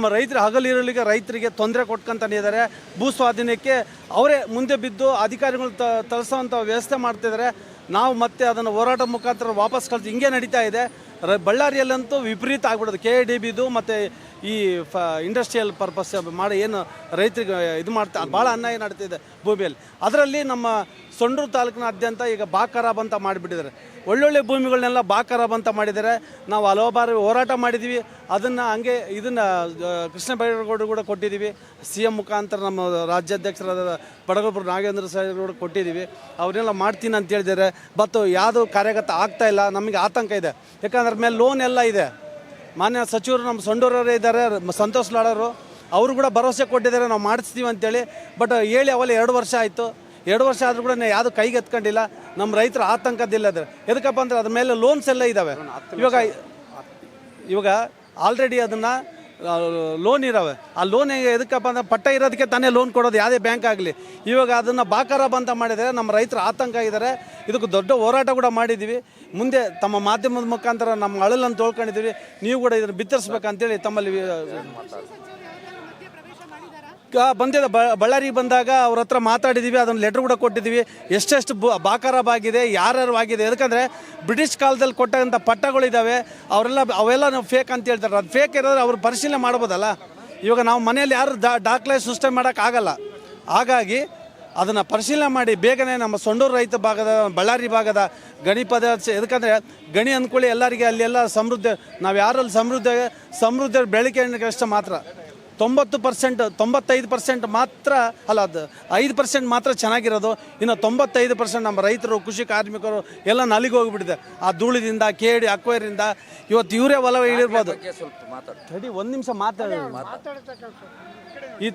ನಮ್ಮ ರೈತರ ಹಗಲಿರಲಿಗೆ ರೈತರಿಗೆ ತೊಂದರೆ ಕೊಟ್ಕೊಂತಾನೆ ಇದ್ದಾರೆ. ಭೂ ಸ್ವಾಧೀನಕ್ಕೆ ಅವರೇ ಮುಂದೆ ಬಿದ್ದು ಅಧಿಕಾರಿಗಳು ತ ತರಿಸೋವಂಥ ವ್ಯವಸ್ಥೆ ಮಾಡ್ತಿದ್ದಾರೆ. ನಾವು ಮತ್ತೆ ಅದನ್ನು ಹೋರಾಟ ಮುಖಾಂತರ ವಾಪಸ್ ಕಳಿಸಿ ಹಿಂಗೆ ನಡೀತಾ ಇದೆ. ಬಳ್ಳಾರಿಯಲ್ಲಂತೂ ವಿಪರೀತ ಆಗ್ಬಿಡೋದು. ಕೆ ಡಿ ಬಿದು ಮತ್ತು ಈ ಫ ಇಂಡಸ್ಟ್ರಿಯಲ್ ಪರ್ಪಸ್ ಮಾಡಿ ಏನು ರೈತರಿಗೆ ಇದು ಮಾಡ್ತಾ ಭಾಳ ಅನ್ಯಾಯ ನಡೀತಿದೆ ಭೂಮಿಯಲ್ಲಿ. ಅದರಲ್ಲಿ ನಮ್ಮ ಸೊಂಡೂರು ತಾಲೂಕಿನಾದ್ಯಂತ ಈಗ ಬಾಕರಾಬ್ ಅಂತ ಮಾಡಿಬಿಟ್ಟಿದ್ದಾರೆ. ಒಳ್ಳೊಳ್ಳೆ ಭೂಮಿಗಳನ್ನೆಲ್ಲ ಬಾಕರಾಬ್ ಅಂತ ಮಾಡಿದ್ದಾರೆ. ನಾವು ಹಲವು ಬಾರಿ ಹೋರಾಟ ಮಾಡಿದ್ದೀವಿ ಅದನ್ನು ಹಂಗೆ ಇದನ್ನು ಕೃಷ್ಣ ಬೈರೇಗೌಡರು ಕೂಡ ಕೊಟ್ಟಿದ್ದೀವಿ ಸಿ ಎಂ ಮುಖಾಂತರ ನಮ್ಮ ರಾಜ್ಯಾಧ್ಯಕ್ಷರಾದ ಬಡಗಪುರ ನಾಗೇಂದ್ರ ಸಾಹೇಬ್ ಕೂಡ ಕೊಟ್ಟಿದ್ದೀವಿ ಅವರೆಲ್ಲ ಮಾಡ್ತೀನಿ ಅಂತ ಹೇಳಿದ್ದಾರೆ. ಬಟ್ ಯಾವುದು ಕಾರ್ಯಗತ ಆಗ್ತಾ ಇಲ್ಲ ನಮಗೆ ಆತಂಕ ಇದೆ. ಯಾಕಂದ್ರೆ ಮೇಲೆ ಲೋನ್ ಎಲ್ಲ ಇದೆ. ಮಾನ್ಯ ಸಚಿವರು ನಮ್ಮ ಸೊಂಡೂರವರೇ ಇದ್ದಾರೆ ಸಂತೋಷ್ ಲಾಡರು ಅವರು. ಕೂಡ ಭರವಸೆ ಕೊಟ್ಟಿದ್ದಾರೆ ನಾವು ಮಾಡಿಸ್ತೀವಿ ಅಂತೇಳಿ. ಬಟ್ ಹೇಳಿ ಅವಲ್ಲ ಎರಡು ವರ್ಷ ಆಯಿತು. ಎರಡು ವರ್ಷ ಆದರೂ ಕೂಡ ಯಾವುದು ಕೈಗೆ ಎತ್ಕೊಂಡಿಲ್ಲ. ನಮ್ಮ ರೈತರು ಆತಂಕದಿಲ್ಲ ಅದ್ರ ಎದಕ್ಕಪ್ಪ ಅಂದ್ರೆ ಅದ್ರ ಮೇಲೆ ಲೋನ್ಸ್ ಎಲ್ಲ ಇದ್ದಾವೆ. ಇವಾಗ ಇವಾಗ ಆಲ್ರೆಡಿ ಅದನ್ನು ಲೋನ್ ಇದ್ದಾವೆ ಆ ಲೋನ್ ಎದಕ್ಕಪ್ಪ ಅಂದ್ರೆ ಪಟ್ಟ ಇರೋದಕ್ಕೆ ತಾನೇ ಲೋನ್ ಕೊಡೋದು, ಯಾವುದೇ ಬ್ಯಾಂಕ್ ಆಗಲಿ. ಇವಾಗ ಅದನ್ನು ಬಾಕಾರ ಬಂತ ಮಾಡಿದರೆ ನಮ್ಮ ರೈತರು ಆತಂಕ ಇದ್ದಾರೆ ಇದಕ್ಕೆ ದೊಡ್ಡ ಹೋರಾಟ ಕೂಡ ಮಾಡಿದ್ದೀವಿ. ಮುಂದೆ ತಮ್ಮ ಮಾಧ್ಯಮದ ಮುಖಾಂತರ ನಮ್ಮ ಅಳಲನ್ನು ತೊಳ್ಕೊಂಡಿದ್ದೀವಿ. ನೀವು ಕೂಡ ಇದನ್ನು ಬಿತ್ತರಿಸ್ಬೇಕಂತೇಳಿ ತಮ್ಮಲ್ಲಿ ವಿ- ಕ- ಬಂದಿದೆ, ಬ- ಬಳ್ಳಾರಿಗೆ ಬಂದಾಗ ಅವ್ರ ಹತ್ರ ಮಾತಾಡಿದ್ದೀವಿ ಅದನ್ನು ಲೆಟ್ರ್ ಕೂಡ ಕೊಟ್ಟಿದ್ದೀವಿ ಎಷ್ಟೆಷ್ಟು ಬು ಬಾಕಾರಾಬ್ ಆಗಿದೆ ಯಾರ್ಯಾರು ಆಗಿದೆ, ಯಾಕಂದರೆ ಬ್ರಿಟಿಷ್ ಕಾಲದಲ್ಲಿ ಕೊಟ್ಟಂಥ ಪಟ್ಟಗಳಿದ್ದಾವೆ ಅವರೆಲ್ಲ ಅವೆಲ್ಲ ನಾವು ಫೇಕ್ ಅಂತ ಹೇಳ್ತಾರೆ. ಅದು ಫೇಕ್ ಇರೋದ್ರೆ ಅವ್ರು ಪರಿಶೀಲನೆ ಮಾಡ್ಬೋದಲ್ಲ? ಇವಾಗ ನಾವು ಮನೆಯಲ್ಲಿ ಯಾರು ದಾ ದಾಖಲೆ ಸೃಷ್ಟಿ ಮಾಡೋಕ್ಕಾಗಲ್ಲ ಹಾಗಾಗಿ ಅದನ್ನು ಪರಿಶೀಲನೆ ಮಾಡಿ, ಬೇಗನೆ ನಮ್ಮ ಸೊಂಡೂರು ರೈತ ಭಾಗದ, ಬಳ್ಳಾರಿ ಭಾಗದ ಗಣಿ ಪದಾರ್ಥ ಯಾಕಂದರೆ ಗಣಿ ಅಂದ್ಕೊಳ್ಳಿ ಎಲ್ಲರಿಗೆ, ಅಲ್ಲೆಲ್ಲ ಸಮೃದ್ಧ, ನಾವು ಯಾರಲ್ಲಿ ಸಮೃದ್ಧ ಸಮೃದ್ಧ ಬೆಳಕೆ ಕಷ್ಟ ಮಾತ್ರ. ತೊಂಬತ್ತು ಪರ್ಸೆಂಟ್ ತೊಂಬತ್ತೈದು ಪರ್ಸೆಂಟ್ ಮಾತ್ರ ಅಲ್ಲ ಅದು ಐದು ಪರ್ಸೆಂಟ್ ಮಾತ್ರ ಚೆನ್ನಾಗಿರೋದು. ಇನ್ನು ತೊಂಬತ್ತೈದು ಪರ್ಸೆಂಟ್ ನಮ್ಮ ರೈತರು ಕೃಷಿ ಕಾರ್ಮಿಕರು ಎಲ್ಲ ನಲಿಗೆ ಹೋಗಿಬಿಟ್ಟಿದೆ. ಆ ಧೂಳಿದಿಂದ ಕೇಡಿ ಅಕ್ವೈರಿಂದ ಇವತ್ತು ಇವರೇ ಒಲವ ಇಳಿರ್ಬೋದು ಸರಿ ತಡಿ ಒಂದು ನಿಮಿಷ ಮಾತಾಡಿ. ಈ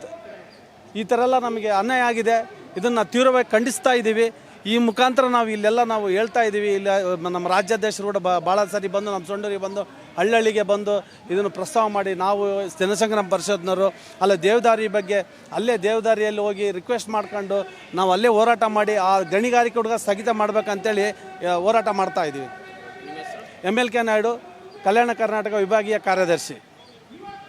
ಈ ಥರ ಎಲ್ಲ ನಮಗೆ ಅನ್ಯಾಯ ಆಗಿದೆ. ಇದನ್ನು ತೀವ್ರವಾಗಿ ಖಂಡಿಸ್ತಾ ಇದ್ದೀವಿ ಈ ಮುಖಾಂತರ ನಾವು ಇಲ್ಲೆಲ್ಲ ನಾವು ಹೇಳ್ತಾ ಇದ್ದೀವಿ. ಇಲ್ಲ, ನಮ್ಮ ರಾಜ್ಯಾಧ್ಯಕ್ಷರು ಕೂಡ ಭಾಳ ಸರಿ ಬಂದು, ನಮ್ಮ ಸೊಂಡೂರಿಗೆ ಬಂದು, ಹಳ್ಳಹಳ್ಳಿಗೆ ಬಂದು ಇದನ್ನು ಪ್ರಸ್ತಾವ ಮಾಡಿ, ನಾವು ಜನಸಂಗ್ರಾಮ ಪರಿಷತ್ನವರು, ಅಲ್ಲ ದೇವದಾರಿ ಬಗ್ಗೆ, ಅಲ್ಲೇ ದೇವದಾರಿಯಲ್ಲಿ ಹೋಗಿ ರಿಕ್ವೆಸ್ಟ್ ಮಾಡ್ಕೊಂಡು, ನಾವು ಅಲ್ಲೇ ಹೋರಾಟ ಮಾಡಿ, ಆ ಗಣಿಗಾರಿಕೆ ಹುಡುಗ ಸ್ಥಗಿತ ಮಾಡ್ಬೇಕಂತೇಳಿ ಹೋರಾಟ ಮಾಡ್ತಾ ಇದ್ದೀವಿ. M L K Naidu, Kalyana Karnataka ವಿಭಾಗೀಯ ಕಾರ್ಯದರ್ಶಿ.